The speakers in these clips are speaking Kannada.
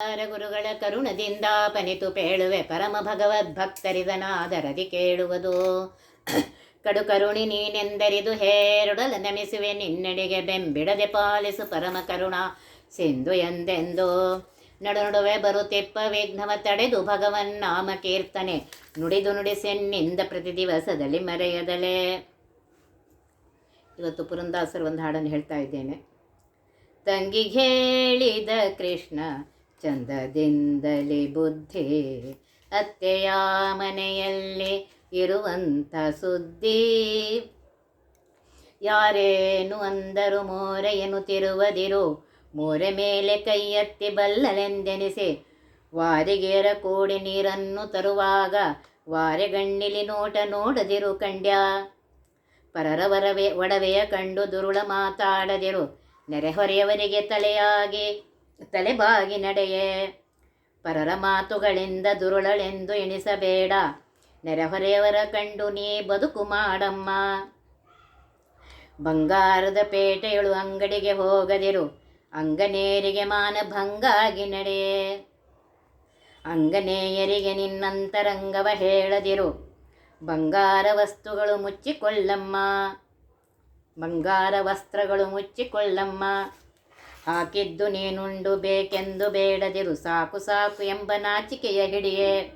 ಗುರುಗಳ ಕರುಣದಿಂದ ಪನಿತು ಪೇಳುವೆ ಪರಮ ಭಗವದ್ ಭಕ್ತರಿದನಾದರದಿ ಕೇಳುವುದು. ಕಡು ಕರುಣಿ ನೀನೆಂದರಿದು ಹೇರುಡಲ ನಮಿಸುವೆ, ನಿನ್ನಡೆಗೆ ಬೆಂಬಿಡದೆ ಪಾಲಿಸು ಪರಮ ಕರುಣ ಸಿಂಧು ಎಂದೆಂದು. ನಡು ನಡುವೆ ಬರುತ್ತಿಪ್ಪ ವಿಘ್ನವ ತಡೆದು ಭಗವನ್ ನಾಮ ಕೀರ್ತನೆ ನುಡಿದು ನುಡಿಸೆನ್ನಿಂದ ಪ್ರತಿ ದಿವಸದಲ್ಲಿ ಮರೆಯದಲೇ. ಇವತ್ತು ಪುರಂದಾಸರು ಒಂದು ಹಾಡನ್ನು ಹೇಳ್ತಾ ಇದ್ದೇನೆ. ತಂಗಿಗೆ ಹೇಳಿದ ಕೃಷ್ಣ ಚಂದದಿಂದಲೇ ಬುದ್ಧಿ ಅತ್ತೆಯ ಮನೆಯಲ್ಲಿ ಇರುವಂಥ ಸುದ್ದಿ. ಯಾರೇನು ಅಂದರು ಮೋರೆಯನ್ನು ತಿರುವದಿರು ಮೋರೆ ಮೇಲೆ ಕೈಯತ್ತಿ ಬಲ್ಲಲೆಂದೆನಿಸಿ, ವಾರಿಗೇರ ಕೂಡಿ ನೀರನ್ನು ತರುವಾಗ ವಾರೆಗಣ್ಣಿಲಿ ನೋಟ ನೋಡದಿರು ಕಂಡ್ಯ. ಪರರ ವರವೆ, ಒಡವೆಯ ಕಂಡು ದುರುಳ ಮಾತಾಡದಿರು ನೆರೆಹೊರೆಯವರಿಗೆ ತಲೆಯಾಗಿ ತಲೆಬಾಗಿ ನಡೆಯೇ. ಪರರ ಮಾತುಗಳಿಂದ ದುರುಳಳೆಂದು ಎಣಿಸಬೇಡ. ನೆರೆಹೊರೆಯವರ ಕಂಡು ನೀ ಬದುಕು ಮಾಡಮ್ಮ. ಬಂಗಾರದ ಪೇಟೆಯಳು ಅಂಗಡಿಗೆ ಹೋಗದಿರು. ಅಂಗನೇರಿಗೆ ಮಾನಭಂಗಾಗಿ ನಡೆಯೇ. ಅಂಗನೇಯರಿಗೆ ನಿನ್ನಂತರಂಗವ ಹೇಳದಿರು. ಬಂಗಾರ ವಸ್ತುಗಳು ಮುಚ್ಚಿಕೊಳ್ಳಮ್ಮ. ಬಂಗಾರ ವಸ್ತ್ರಗಳು ಮುಚ್ಚಿಕೊಳ್ಳಮ್ಮ. ಹಾಕಿದ್ದು ನೀನುಂಡು ಬೇಕೆಂದು ಬೇಡದಿರು. ಸಾಕು ಸಾಕು ಎಂಬ ನಾಚಿಕೆಯ ಹಿಡಿಯೇ.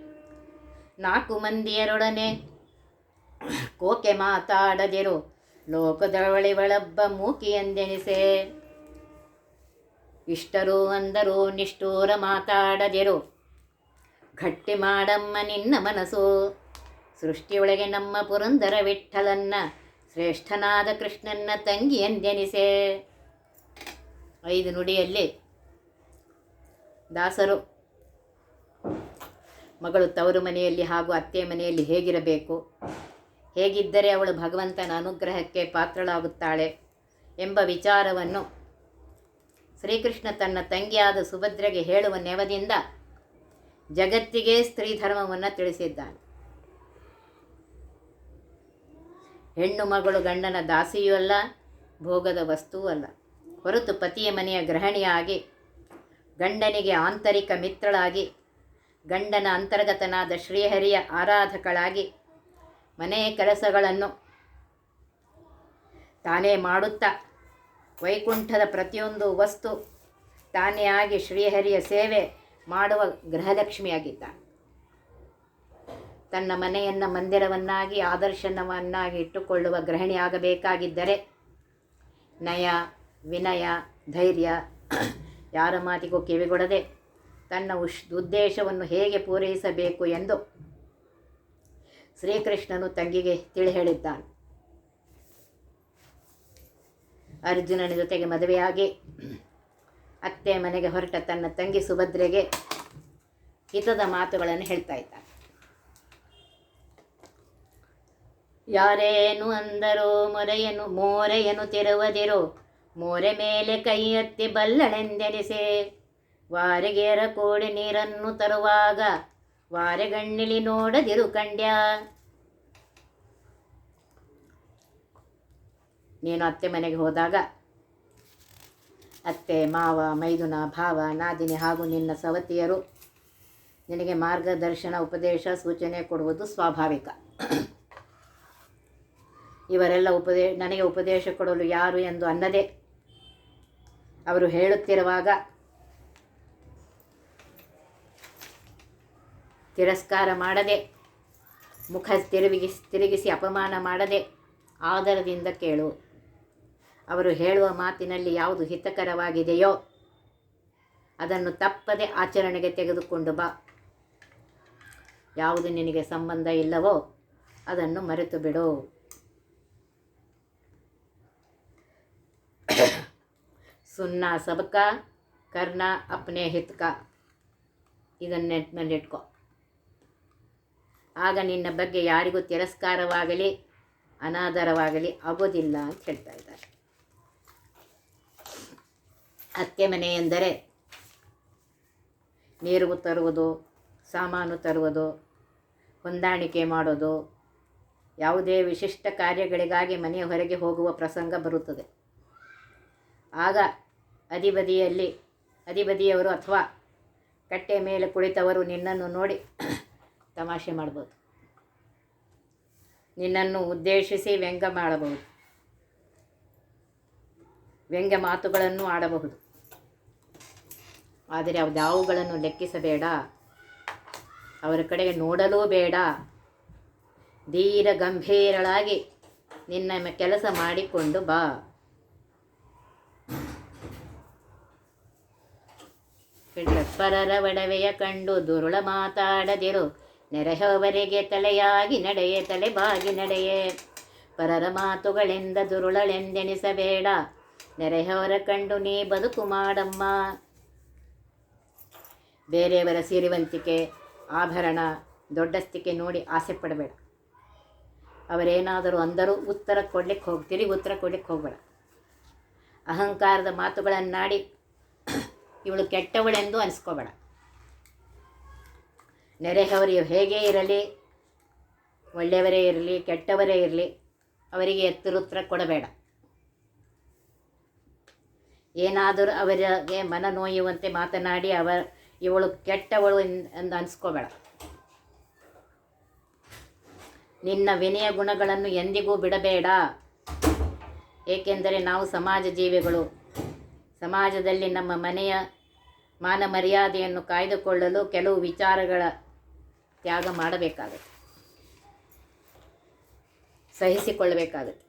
ನಾಲ್ಕು ಮಂದಿಯರೊಡನೆ ಕೋಕೆ ಮಾತಾಡದಿರು. ಒಳಬ್ಬ ಮೂಕಿ ಎಂದೆನಿಸೆ. ಇಷ್ಟರು ಅಂದರು ನಿಷ್ಠೂರ ಮಾತಾಡದಿರು. ಗಟ್ಟಿ ಮಾಡಮ್ಮ ನಿನ್ನ ಮನಸ್ಸು. ಸೃಷ್ಟಿಯೊಳಗೆ ನಮ್ಮ ಪುರಂದರ ವಿಠಲನ್ನ ಶ್ರೇಷ್ಠನಾದ ಕೃಷ್ಣನ್ನ ತಂಗಿ ಎಂದೆನಿಸೆ. ಐದು ನುಡಿಯಲ್ಲಿ ದಾಸರು ಮಗಳು ತವರು ಮನೆಯಲ್ಲಿ ಹಾಗೂ ಅತ್ತೆ ಮನೆಯಲ್ಲಿ ಹೇಗಿರಬೇಕು? ಹೇಗಿದ್ದರೆ ಅವಳು ಭಗವಂತನ ಅನುಗ್ರಹಕ್ಕೆ ಪಾತ್ರಳಾಗುತ್ತಾಳೆ ಎಂಬ ವಿಚಾರವನ್ನು ಶ್ರೀಕೃಷ್ಣ ತನ್ನ ತಂಗಿಯಾದ ಸುಭದ್ರೆಗೆ ಹೇಳುವ ನೆವದಿಂದ ಜಗತ್ತಿಗೆ ಸ್ತ್ರೀ ಧರ್ಮವನ್ನು ತಿಳಿಸಿದ್ದಾನೆ. ಹೆಣ್ಣು ಮಗಳು ಗಂಡನ ದಾಸಿಯೂ ಅಲ್ಲ, ಭೋಗದ ವಸ್ತುವೂ ಅಲ್ಲ. ಹೊರತು ಪತಿಯ ಮನೆಯ ಗೃಹಿಣಿಯಾಗಿ, ಗಂಡನಿಗೆ ಆಂತರಿಕ ಮಿತ್ರಳಾಗಿ, ಗಂಡನ ಅಂತರ್ಗತನಾದ ಶ್ರೀಹರಿಯ ಆರಾಧಕಳಾಗಿ ಮನೆಯ ಕೆಲಸಗಳನ್ನು ತಾನೇ ಮಾಡುತ್ತಾ, ವೈಕುಂಠದ ಪ್ರತಿಯೊಂದು ವಸ್ತು ತಾನೇ ಆಗಿ ಶ್ರೀಹರಿಯ ಸೇವೆ ಮಾಡುವ ಗೃಹಲಕ್ಷ್ಮಿಯಾಗಿದ್ದ ತನ್ನ ಮನೆಯನ್ನು ಮಂದಿರವನ್ನಾಗಿ, ಆದರ್ಶನವನ್ನಾಗಿ ಇಟ್ಟುಕೊಳ್ಳುವ ಗೃಹಿಣಿಯಾಗಬೇಕಾಗಿದ್ದರೆ, ನಯ ವಿನಯ, ಧೈರ್ಯ, ಯಾರ ಮಾತಿಗೂ ಕಿವಿಗೊಡದೆ ತನ್ನ ಉಶ್, ಉದ್ದೇಶವನ್ನು ಹೇಗೆ ಪೂರೈಸಬೇಕು ಎಂದು ಶ್ರೀಕೃಷ್ಣನು ತಂಗಿಗೆ ತಿಳಿ ಹೇಳಿದ್ದಾನೆ ಅರ್ಜುನನ ಜೊತೆಗೆ ಮದುವೆಯಾಗಿ ಅತ್ತೆ ಮನೆಗೆ ಹೊರಟ ತನ್ನ ತಂಗಿ ಸುಭದ್ರೆಗೆ ಹಿತದ ಮಾತುಗಳನ್ನು ಹೇಳ್ತಾ ಇದ್ದಾನೆ. ಯಾರೇನು ಅಂದರೋ ಮೊರೆಯನು, ಮೋರೆಯನು ತಿರುವದಿರು ಮೋರೆ ಮೇಲೆ ಕೈ ಎತ್ತಿ ಬಲ್ಲಳೆಂದೆನಿಸೆ. ವಾರೆಗೇರ ಕೋಡಿ ನೀರನ್ನು ತರುವಾಗ ವಾರೆಗಣ್ಣಿಲಿ ನೋಡದಿರು ಕಂಡ್ಯ. ನೀನು ಅತ್ತೆ ಮನೆಗೆ ಹೋದಾಗ, ಅತ್ತೆ, ಮಾವ, ಮೈದುನ, ಭಾವ, ನಾದಿನಿ ಹಾಗೂ ನಿನ್ನ ಸವತಿಯರು ನಿನಗೆ ಮಾರ್ಗದರ್ಶನ, ಉಪದೇಶ, ಸೂಚನೆ ಕೊಡುವುದು ಸ್ವಾಭಾವಿಕ. ಇವರೆಲ್ಲ ಉಪದೇ, ನನಗೆ ಉಪದೇಶ ಕೊಡಲು ಯಾರು ಎಂದು ಅನ್ನದೆ. ಅವರು ಹೇಳುತ್ತಿರುವಾಗ ತಿರಸ್ಕಾರ ಮಾಡದೆ, ಮುಖ ತಿರುಗಿಸಿ ತಿರುಗಿಸಿ ಅಪಮಾನ ಮಾಡದೆ ಆದರದಿಂದ ಕೇಳು. ಅವರು ಹೇಳುವ ಮಾತಿನಲ್ಲಿ ಯಾವುದು ಹಿತಕರವಾಗಿದೆಯೋ ಅದನ್ನು ತಪ್ಪದೆ ಆಚರಣೆಗೆ ತೆಗೆದುಕೊಂಡು ಬಾ. ಯಾವುದು ನಿನಗೆ ಸಂಬಂಧ ಇಲ್ಲವೋ ಅದನ್ನು ಮರೆತು ಬಿಡು ಸುನ್ನ ಸಬಕ ಕರ್ಣ ಅಪ್ನೆ ಹಿತ್ಕ. ಇದನ್ನು ನೆನಪಿನಲ್ಲಿಟ್ಕೊ ಆಗ ನಿನ್ನ ಬಗ್ಗೆ ಯಾರಿಗೂ ತಿರಸ್ಕಾರವಾಗಲಿ, ಅನಾದರವಾಗಲಿ ಆಗೋದಿಲ್ಲ ಅಂತ ಹೇಳ್ತಾ ಇದ್ದಾರೆ. ಅತ್ತೆ ಮನೆ ಎಂದರೆ ನೀರು ತರುವುದು, ಸಾಮಾನು ತರುವುದು, ಹೊಂದಾಣಿಕೆ ಮಾಡೋದು, ಯಾವುದೇ ವಿಶಿಷ್ಟ ಕಾರ್ಯಗಳಿಗಾಗಿ ಮನೆಯ ಹೊರಗೆ ಹೋಗುವ ಪ್ರಸಂಗ ಬರುತ್ತದೆ. ಆಗ ಅಧಿಬದಿಯಲ್ಲಿ ಅದಿಬದಿಯವರು ಅಥವಾ ಕಟ್ಟೆ ಮೇಲೆ ಕುಳಿತವರು ನಿನ್ನನ್ನು ನೋಡಿ ತಮಾಷೆ ಮಾಡ್ಬೋದು ನಿನ್ನನ್ನು ಉದ್ದೇಶಿಸಿ ವ್ಯಂಗ್ಯ ಮಾಡಬಹುದು. ವ್ಯಂಗ್ಯ ಮಾತುಗಳನ್ನು ಆಡಬಹುದು. ಆದರೆ ಅವುಗಳನ್ನು ಲೆಕ್ಕಿಸಬೇಡ. ಅವರ ಕಡೆಗೆ ನೋಡಲೂ ಬೇಡ. ಧೀರ ಗಂಭೀರಳಾಗಿ ನಿನ್ನ ಕೆಲಸ ಮಾಡಿಕೊಂಡು ಬಾ. ಪರರ ಒಡವೆಯ ಕಂಡು ದುರುಳ ಮಾತಾಡದಿರು. ನೆರೆಹವರಿಗೆ ತಲೆಯಾಗಿ ನಡೆಯೆ ತಲೆ ಬಾಗಿ ನಡೆಯೆ. ಪರರ ಮಾತುಗಳಿಂದ ದುರುಳಳೆಂದೆಣಿಸಬೇಡ ನೆರೆಹೊರ ಕಂಡು ನೀ ಬದುಕು ಮಾಡಮ್ಮ. ಬೇರೆಯವರ ಸಿರಿವಂತಿಕೆ, ಆಭರಣ, ದೊಡ್ಡಸ್ತಿಕೆ ನೋಡಿ ಆಸೆ ಪಡಬೇಡ ಅವರೇನಾದರೂ ಅಂದರೂ ಉತ್ತರ ಕೊಡ್ಲಿಕ್ಕೆ ಹೋಗ್ತೀರಿ ಉತ್ತರ ಕೊಡ್ಲಿಕ್ಕೆ ಹೋಗಬೇಡ. ಅಹಂಕಾರದ ಮಾತುಗಳನ್ನಾಡಿ ಇವಳು ಕೆಟ್ಟವಳೆಂದು ಅನಿಸ್ಕೋಬೇಡ. ನೆರೆಹವರು ಹೇಗೆ ಇರಲಿ, ಒಳ್ಳೆಯವರೇ ಇರಲಿ, ಕೆಟ್ಟವರೇ ಇರಲಿ, ಅವರಿಗೆ ಎತ್ತರುತ್ತರ ಕೊಡಬೇಡ. ಏನಾದರೂ ಅವರಿಗೆ ಮನ ನೋಯುವಂತೆ ಮಾತನಾಡಿ ಅವ, ಇವಳು ಕೆಟ್ಟವಳು ಎಂದು ಅನಿಸ್ಕೋಬೇಡ. ನಿನ್ನ ವಿನಯ ಗುಣಗಳನ್ನು ಎಂದಿಗೂ ಬಿಡಬೇಡ. ಏಕೆಂದರೆ ನಾವು ಸಮಾಜ ಜೀವಿಗಳು. ಸಮಾಜದಲ್ಲಿ ನಮ್ಮ ಮನೆಯ ಮಾನ ಮರ್ಯಾದೆಯನ್ನು ಕಾಯ್ದುಕೊಳ್ಳಲು ಕೆಲವು ವಿಚಾರಗಳ ತ್ಯಾಗ ಮಾಡಬೇಕಾಗುತ್ತೆ. ಸಹಿಸಿಕೊಳ್ಳಬೇಕಾಗುತ್ತೆ.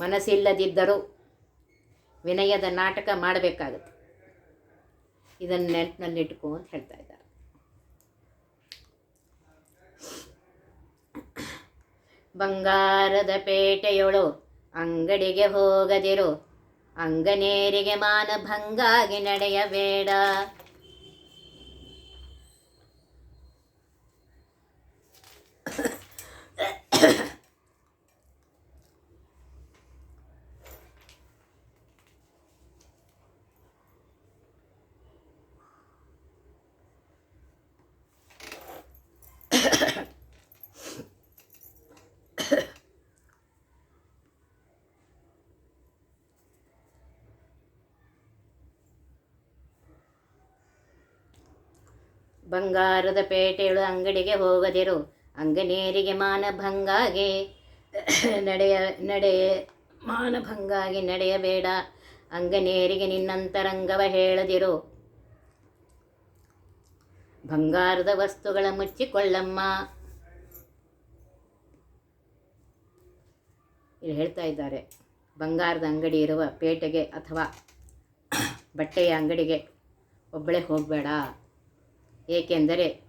ಮನಸ್ಸಿಲ್ಲದಿದ್ದರೂ ವಿನಯದ ನಾಟಕ ಮಾಡಬೇಕಾಗುತ್ತೆ. ಇದನ್ನು ನೆನಪಿನಲ್ಲಿಟ್ಕೋ ಅಂತ ಹೇಳ್ತಾ ಇದ್ದಾರೆ. ಬಂಗಾರದ ಪೇಟೆಯೊಳು ಅಂಗಡಿಗೆ ಹೋಗದಿರು ಅಂಗನೇರಿಗೆ ಮಾನಭಂಗಾಗಿ ನಡೆಯಬೇಡ. ಬಂಗಾರದ ಪೇಟೆಯಳು ಅಂಗಡಿಗೆ ಹೋಗದಿರು. ಅಂಗನೇರಿಗೆ ಮಾನಭಂಗಾಗಿ ನಡೆಯ ನಡೆಯ, ಮಾನಭಂಗಾಗಿ ನಡೆಯಬೇಡ. ಅಂಗನೇರಿಗೆ ನಿನ್ನಂತರಂಗವ ಹೇಳದಿರು. ಬಂಗಾರದ ವಸ್ತುಗಳ ಮುಚ್ಚಿಕೊಳ್ಳಮ್ಮ. ಇಲ್ಲಿ ಹೇಳ್ತಾ ಇದ್ದಾರೆ, ಬಂಗಾರದ ಅಂಗಡಿ ಇರುವ ಪೇಟೆಗೆ ಅಥವಾ ಬಟ್ಟೆಯ ಅಂಗಡಿಗೆ ಒಬ್ಬಳೇ ಹೋಗಬೇಡ. ಏಕೆಂದರೆ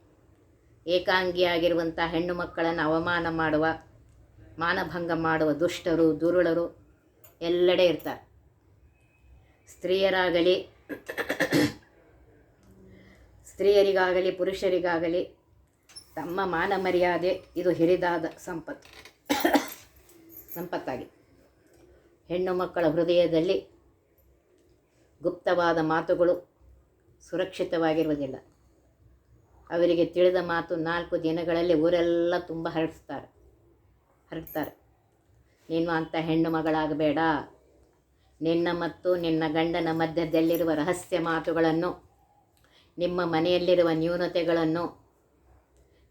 ಏಕಾಂಗಿಯಾಗಿರುವಂಥ ಹೆಣ್ಣು ಮಕ್ಕಳನ್ನು ಅವಮಾನ ಮಾಡುವ, ಮಾನಭಂಗ ಮಾಡುವ ದುಷ್ಟರು, ದುರುಳರು ಎಲ್ಲೆಡೆ ಇರ್ತಾರೆ. ಸ್ತ್ರೀಯರಾಗಲಿ, ಸ್ತ್ರೀಯರಿಗಾಗಲಿ, ಪುರುಷರಿಗಾಗಲಿ ತಮ್ಮ ಮಾನ ಮರ್ಯಾದೆ ಇದು ಹಿರಿದಾದ ಸಂಪತ್ತು. ಸಂಪತ್ತಾಗಿ. ಹೆಣ್ಣು ಮಕ್ಕಳ ಹೃದಯದಲ್ಲಿ ಗುಪ್ತವಾದ ಮಾತುಗಳು ಸುರಕ್ಷಿತವಾಗಿರುವುದಿಲ್ಲ. ಅವರಿಗೆ ತಿಳಿದ ಮಾತು ನಾಲ್ಕು ದಿನಗಳಲ್ಲಿ ಊರೆಲ್ಲ ತುಂಬ ಹರಡಿಸ್ತಾರೆ. ಹರಡ್ತಾರೆ. ನೀನು ಅಂಥ ಹೆಣ್ಣು ಮಗಳಾಗಬೇಡ. ನಿನ್ನ ಮತ್ತು ನಿನ್ನ ಗಂಡನ ಮಧ್ಯದಲ್ಲಿರುವ ರಹಸ್ಯ ಮಾತುಗಳನ್ನು, ನಿಮ್ಮ ಮನೆಯಲ್ಲಿರುವ ನ್ಯೂನತೆಗಳನ್ನು,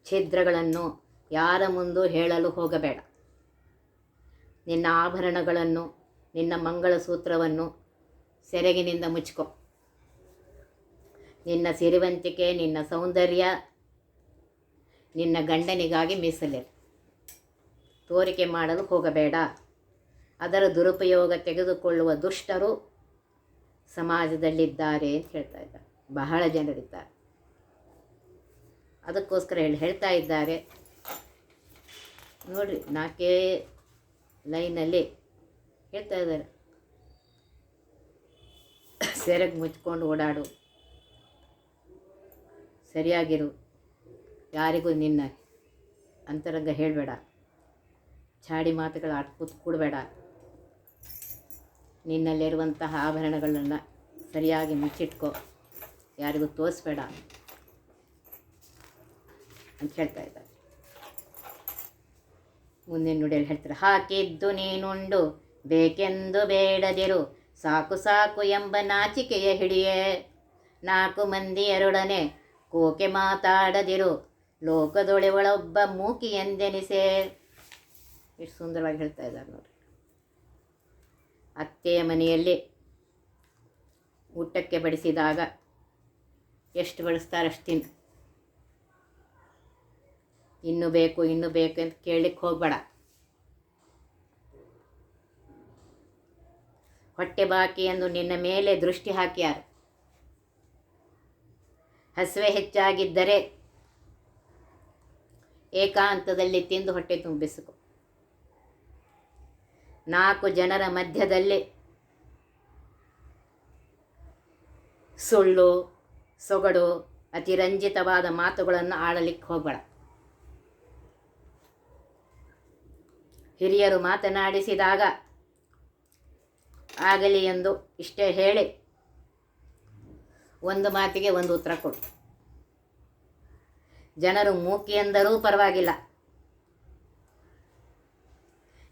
ಛಿದ್ರಗಳನ್ನು ಯಾರ ಮುಂದೂ ಹೇಳಲು ಹೋಗಬೇಡ. ನಿನ್ನ ಆಭರಣಗಳನ್ನು, ನಿನ್ನ ಮಂಗಳಸೂತ್ರವನ್ನು ಸೆರಗಿನಿಂದ ಮುಚ್ಕೋ. ನಿನ್ನ ಸಿರಿವಂತಿಕೆ, ನಿನ್ನ ಸೌಂದರ್ಯ, ನಿನ್ನ ಗಂಡನಿಗಾಗಿ ಮೀಸಲೆ ತೋರಿಕೆ ಮಾಡಲು ಹೋಗಬೇಡ. ಅದರ ದುರುಪಯೋಗ ತೆಗೆದುಕೊಳ್ಳುವ ದುಷ್ಟರು ಸಮಾಜದಲ್ಲಿದ್ದಾರೆ ಅಂತ ಹೇಳ್ತಾ ಇದ್ದಾರೆ. ಬಹಳ ಜನರಿದ್ದಾರೆ. ಅದಕ್ಕೋಸ್ಕರ ಹೇಳಿ ಹೇಳ್ತಾ ಇದ್ದಾರೆ. ನೋಡಿರಿ, ನಾಲ್ಕೇ ಲೈನಲ್ಲಿ ಹೇಳ್ತಾ ಇದ್ದಾರೆ. ಸೆರೆಗೆ ಮುಚ್ಕೊಂಡು ಓಡಾಡು. ಸರಿಯಾಗಿರು, ಯಾರಿಗೂ ನಿನ್ನ ಅಂತರಂಗ ಹೇಳಬೇಡ. ಚಾಡಿ ಮಾತುಗಳ ಕೂತ್ ಕೂಡಬೇಡ. ನಿನ್ನಲ್ಲಿರುವಂತಹ ಆಭರಣಗಳನ್ನು ಸರಿಯಾಗಿ ಮುಚ್ಚಿಟ್ಕೋ, ಯಾರಿಗೂ ತೋರಿಸ್ಬೇಡ ಅಂತ ಹೇಳ್ತಾ ಇದ್ದಾರೆ. ಮುಂದಿನ ನುಡಿಯಲ್ಲಿ ಹೇಳ್ತಾರೆ, ಹಾಕಿದ್ದು ನೀನುಂಡು, ಬೇಕೆಂದು ಬೇಡದಿರು, ಸಾಕು ಸಾಕು ಎಂಬ ನಾಚಿಕೆಯ ಹಿಡಿಯೇ, ನಾಲ್ಕು ಮಂದಿಯರೊಡನೆ ಕೋಕೆ ಮಾತಾಡದಿರು. ಲೋಕದೊಳೆ ಒಳೊಬ್ಬ ಮೂಕಿ ಎಂದೆನಿಸೆ. ಎಷ್ಟು ಸುಂದರವಾಗಿ ಹೇಳ್ತಾ ಇದ್ದಾರೆ ನೋಡಿ ಅತ್ತೆಯ ಮನೆಯಲ್ಲಿ ಊಟಕ್ಕೆ ಬಡಿಸಿದಾಗ ಎಷ್ಟು ಬಳಸ್ತಾರೆ ಅಷ್ಟು ತಿನ್ನು ಇನ್ನು ಬೇಕು ಇನ್ನು ಬೇಕು ಅಂತ ಕೇಳಲಿಕ್ಕೆ ಹೋಗಬೇಡ. ಹೊಟ್ಟೆ ಬಾಕಿ ಎಂದು ನಿನ್ನ ಮೇಲೆ ದೃಷ್ಟಿ ಹಾಕ್ಯಾರು. ಹಸಿವೆ ಹೆಚ್ಚಾಗಿದ್ದರೆ ಏಕಾಂತದಲ್ಲಿ ತಿಂದು ಹೊಟ್ಟೆ ತುಂಬಿಸಿಕೊ. ನಾಲ್ಕು ಜನರ ಮಧ್ಯದಲ್ಲಿ ಸುಳ್ಳು, ಸೊಗಡು, ಅತಿರಂಜಿತವಾದ ಮಾತುಗಳನ್ನು ಆಡಲಿಕ್ಕೆ ಹೋಗಬೇಡ. ಹಿರಿಯರು ಮಾತನಾಡಿಸಿದಾಗ ಆಗಲಿ ಎಂದು ಇಷ್ಟೇ ಹೇಳಿ ಒಂದು ಮಾತಿಗೆ ಒಂದು ಉತ್ತರ ಕೊಡು. ಜನರು ಮೂಕಿ ಎಂದರೂ ಪರವಾಗಿಲ್ಲ.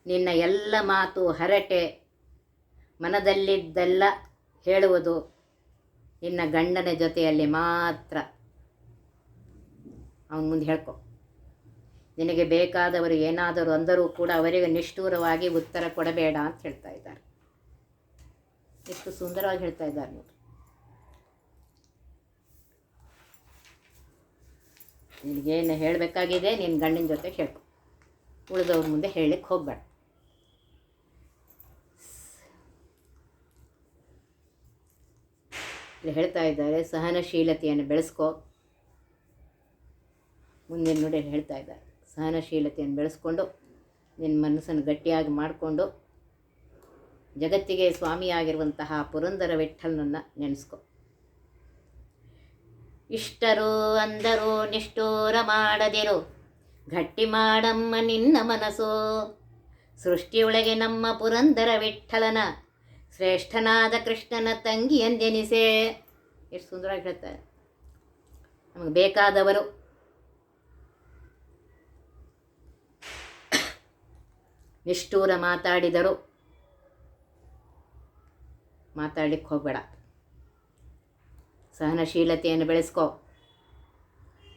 ನಿನ್ನ ಎಲ್ಲ ಮಾತು ಹರಟೆ, ಮನದಲ್ಲಿದ್ದೆಲ್ಲ ಹೇಳುವುದು ನಿನ್ನ ಗಂಡನ ಜೊತೆಯಲ್ಲಿ ಮಾತ್ರ. ಅವನ ಮುಂದೆ ಹೇಳ್ಕೊ. ನಿನಗೆ ಬೇಕಾದವರು ಏನಾದರೂ ಅಂದರೂ ಕೂಡ ಅವರಿಗೆ ನಿಷ್ಠೂರವಾಗಿ ಉತ್ತರ ಕೊಡಬೇಡ ಅಂತ ಹೇಳ್ತಾ ಇದ್ದಾರೆ. ಎಷ್ಟು ಸುಂದರವಾಗಿ ಹೇಳ್ತಾ ಇದ್ದಾರೆ ನೋಡಿ. ನಿನಗೇನು ಹೇಳಬೇಕಾಗಿದೆ, ನಿನ್ನ ಗಂಡಿನ ಜೊತೆ ಹೇಳ್ಕೊ. ಉಳಿದವ್ರ ಮುಂದೆ ಹೇಳಲಿಕ್ಕೆ ಹೋಗಬೇಡ. ಇಲ್ಲಿ ಹೇಳ್ತಾ ಇದ್ದಾರೆ, ಸಹನಶೀಲತೆಯನ್ನು ಬೆಳೆಸ್ಕೋ. ಮುಂದಿನ ನೋಡಿ ಹೇಳ್ತಾ ಇದ್ದಾರೆ, ಸಹನಶೀಲತೆಯನ್ನು ಬೆಳೆಸ್ಕೊಂಡು, ನಿನ್ನ ಮನಸ್ಸನ್ನು ಗಟ್ಟಿಯಾಗಿ ಮಾಡಿಕೊಂಡು, ಜಗತ್ತಿಗೆ ಸ್ವಾಮಿಯಾಗಿರುವಂತಹ ಪುರಂದರ ವಿಠಲನನ್ನು ನೆನೆಸ್ಕೊ. ಇಷ್ಟರು ಅಂದರು, ನಿಷ್ಠೂರ ಮಾಡದಿರು. ಗಟ್ಟಿ ಮಾಡಮ್ಮ ನಿನ್ನ ಮನಸ್ಸು. ಸೃಷ್ಟಿಯೊಳಗೆ ನಮ್ಮ ಪುರಂದರ ವಿಠಲನ ಶ್ರೇಷ್ಠನಾದ ಕೃಷ್ಣನ ತಂಗಿ ಎಂದೆನಿಸೆ. ಎಷ್ಟು ಸುಂದರವಾಗಿ ಹೇಳ್ತಾರೆ. ನಮಗೆ ಬೇಕಾದವರು. ನಿಷ್ಠೂರ ಮಾತಾಡಿದರು. ಮಾತಾಡ್ಲಿಕ್ಕೆ ಹೋಗಬೇಡ. ಸಹನಶೀಲತೆಯನ್ನು ಬೆಳೆಸ್ಕೋ.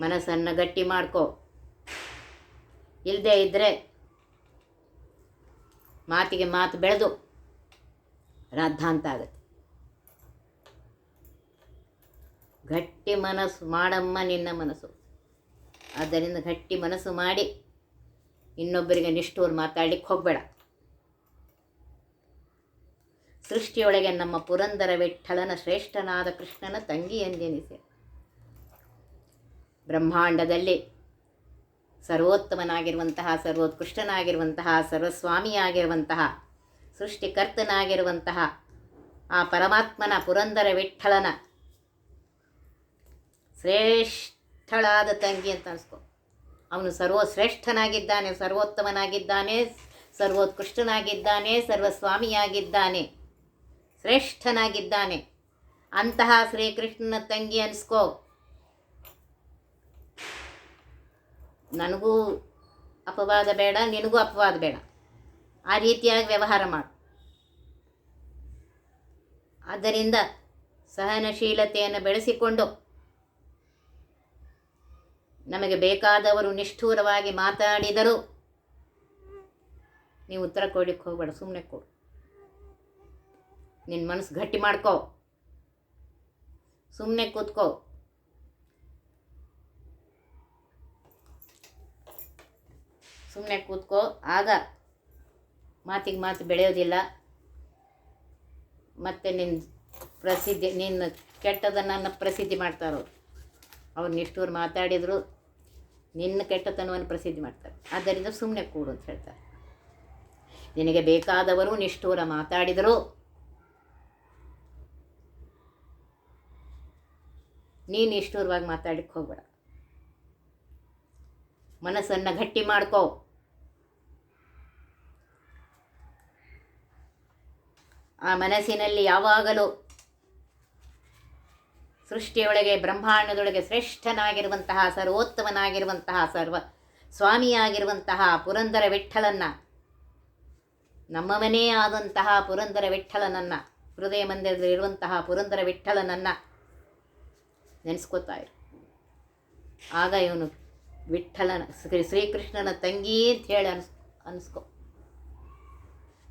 ಮನಸ್ಸನ್ನು ಗಟ್ಟಿ ಮಾಡ್ಕೋ. ಇಲ್ಲದೆ ಇದ್ದರೆ ಮಾತಿಗೆ ಮಾತು ಬೆಳೆದು ರಾದ್ಧಾಂತ ಆಗುತ್ತೆ. ಗಟ್ಟಿ ಮನಸ್ಸು ಮಾಡಮ್ಮ ನಿನ್ನ ಮನಸ್ಸು. ಆದ್ದರಿಂದ ಗಟ್ಟಿ ಮನಸ್ಸು ಮಾಡಿ ಇನ್ನೊಬ್ಬರಿಗೆ ನಿಷ್ಠೂರು ಮಾತಾಡ್ಲಿಕ್ಕೆ ಹೋಗಬೇಡ. ಸೃಷ್ಟಿಯೊಳಗೆ ನಮ್ಮ ಪುರಂದರ ವಿಠಲನ ಶ್ರೇಷ್ಠನಾದ ಕೃಷ್ಣನ ತಂಗಿ ಎಂದೆನಿಸಿ. ಬ್ರಹ್ಮಾಂಡದಲ್ಲಿ ಸರ್ವೋತ್ತಮನಾಗಿರುವಂತಹ, ಸರ್ವೋತ್ಕೃಷ್ಟನಾಗಿರುವಂತಹ, ಸರ್ವಸ್ವಾಮಿಯಾಗಿರುವಂತಹ, ಸೃಷ್ಟಿಕರ್ತನಾಗಿರುವಂತಹ ಆ ಪರಮಾತ್ಮನ ಪುರಂದರ ವಿಠಲನ ಶ್ರೇಷ್ಠಳಾದ ತಂಗಿ ಅಂತ ಅನಿಸ್ಕೊ. ಅವನು ಸರ್ವಶ್ರೇಷ್ಠನಾಗಿದ್ದಾನೆ, ಸರ್ವೋತ್ತಮನಾಗಿದ್ದಾನೆ, ಸರ್ವೋತ್ಕೃಷ್ಟನಾಗಿದ್ದಾನೆ, ಸರ್ವಸ್ವಾಮಿಯಾಗಿದ್ದಾನೆ. ಶ್ರೇಷ್ಠನಾಗಿದ್ದಾನೆ. ಅಂತಹ ಶ್ರೀಕೃಷ್ಣನ ತಂಗಿ ಅನ್ಸ್ಕೋ. ನನಗೂ ಅಪವಾದ ಬೇಡ, ನಿನಗೂ ಅಪವಾದ ಬೇಡ. ಆ ರೀತಿಯಾಗಿ ವ್ಯವಹಾರ ಮಾಡು. ಆದ್ದರಿಂದ ಸಹನಶೀಲತೆಯನ್ನು ಬೆಳೆಸಿಕೊಂಡು ನಮಗೆ ಬೇಕಾದವರು ನಿಷ್ಠೂರವಾಗಿ ಮಾತಾಡಿದರೂ ನೀವು ಉತ್ತರ ಕೊಡಲಿಕ್ಕೆ ಹೋಗಬೇಡ ಸುಮ್ಮನೆ ಕೊಡು. ನಿನ್ನ ಮನಸ್ಸು ಗಟ್ಟಿ ಮಾಡ್ಕೋ. ಸುಮ್ಮನೆ ಕೂತ್ಕೋ. ಸುಮ್ಮನೆ ಕೂತ್ಕೋ. ಆಗ ಮಾತಿಗೆ ಮಾತು ಬೆಳೆಯೋದಿಲ್ಲ. ಮತ್ತು ನಿನ್ನ ಪ್ರಸಿದ್ಧಿ, ನಿನ್ನ ಕೆಟ್ಟದನ್ನು ಪ್ರಸಿದ್ಧಿ ಮಾಡ್ತಾರೋ. ಅವ್ರು ನಿಷ್ಠೂರು ಮಾತಾಡಿದರು, ನಿನ್ನ ಕೆಟ್ಟತನವನ್ನು ಪ್ರಸಿದ್ಧಿ ಮಾಡ್ತಾರೆ. ಆದ್ದರಿಂದ ಸುಮ್ಮನೆ ಕೂಡು ಅಂತ ಹೇಳ್ತಾರೆ. ನಿನಗೆ ಬೇಕಾದವರು ನಿಷ್ಠೂರ ಮಾತಾಡಿದರು. ನೀನು ನಿಷ್ಠೂರವಾಗಿ ಮಾತಾಡಕ್ಕೆ ಹೋಗ್ಬೇಡ. ಮನಸ್ಸನ್ನು ಗಟ್ಟಿ ಮಾಡ್ಕೋ. ಆ ಮನಸ್ಸಿನಲ್ಲಿ ಯಾವಾಗಲೂ ಸೃಷ್ಟಿಯೊಳಗೆ, ಬ್ರಹ್ಮಾಂಡದೊಳಗೆ ಶ್ರೇಷ್ಠನಾಗಿರುವಂತಹ, ಸರ್ವೋತ್ತಮನಾಗಿರುವಂತಹ, ಸರ್ವ ಸ್ವಾಮಿಯಾಗಿರುವಂತಹ ಪುರಂದರ ವಿಠಲನ್ನ ನಮ್ಮವನೇ ಆದಂತಹ ಪುರಂದರ ವಿಠಲನನ್ನು ಹೃದಯ ಮಂದಿರದಲ್ಲಿರುವಂತಹ ಪುರಂದರ ವಿಠಲನನ್ನು ನೆನೆಸ್ಕೋತಾ ಇರು. ಆಗ ಇವನು ವಿಠಲನ ಶ್ರೀ ಶ್ರೀಕೃಷ್ಣನ ತಂಗಿ ಅಂತ ಹೇಳಿ ಅನ್ಸ್, ಅನಿಸ್ಕೊ.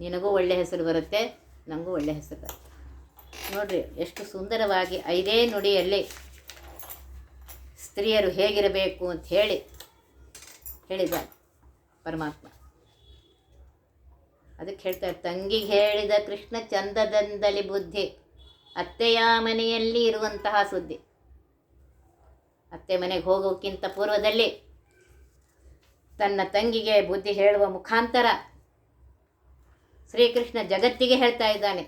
ನಿನಗೂ ಒಳ್ಳೆ ಹೆಸರು ಬರುತ್ತೆ ನನಗೂ ಒಳ್ಳೆ ಹೆಸರು ಬರುತ್ತೆ. ನೋಡ್ರಿ, ಎಷ್ಟು ಸುಂದರವಾಗಿ ಐದೇ ನುಡಿಯಲ್ಲಿ ಸ್ತ್ರೀಯರು ಹೇಗಿರಬೇಕು ಅಂತ ಹೇಳಿ ಹೇಳಿದ ಪರಮಾತ್ಮ. ಅದಕ್ಕೆ ಹೇಳ್ತಾರೆ ತಂಗಿಗೆ ಹೇಳಿದ ಕೃಷ್ಣ ಚಂದದಂದಲಿ ಬುದ್ಧಿ, ಅತ್ತೆಯ ಮನೆಯಲ್ಲಿ ಇರುವಂತಹ ಸುದ್ದಿ. ಅತ್ತೆ ಮನೆಗೆ ಹೋಗೋಕ್ಕಿಂತ ಪೂರ್ವದಲ್ಲಿ ತನ್ನ ತಂಗಿಗೆ ಬುದ್ಧಿ ಹೇಳುವ ಮುಖಾಂತರ ಶ್ರೀಕೃಷ್ಣ ಜಗತ್ತಿಗೆ ಹೇಳ್ತಾ ಇದ್ದಾನೆ.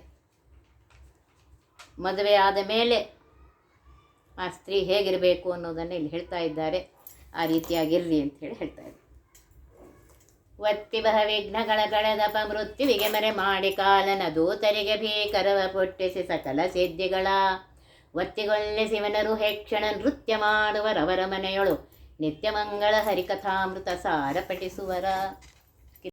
ಮದುವೆ ಆದ ಮೇಲೆ ಆ ಸ್ತ್ರೀ ಹೇಗಿರಬೇಕು ಅನ್ನೋದನ್ನು ಇಲ್ಲಿ ಹೇಳ್ತಾ ಇದ್ದಾರೆ. ಆ ರೀತಿಯಾಗಿರಲಿ ಅಂತ ಹೇಳಿ ಹೇಳ್ತಾ ಇದ್ದಾರೆ. ವತ್ತಿ ಬಹ ವಿಘ್ನಗಳ ಕಳೆದಪ ಮೃತ್ಯುವಿಗೆ ಮರೆ ಮಾಡಿ ಕಾಲನ ದೂತರಿಗೆ ಭೀಕರವ ಪುಟ್ಟಿಸಿ ಸಕಲ ಸಿದ್ಧಿಗಳ ಒತ್ತಿಗೊಳ್ಳೆ ಶಿವನರು ಹೇಕ್ಷಣ ನೃತ್ಯ ಮಾಡುವರವರ ಮನೆಯೊಳು. ನಿತ್ಯಮಂಗಳ ಹರಿಕಥಾಮೃತ ಸಾರ ಪಠಿಸುವರ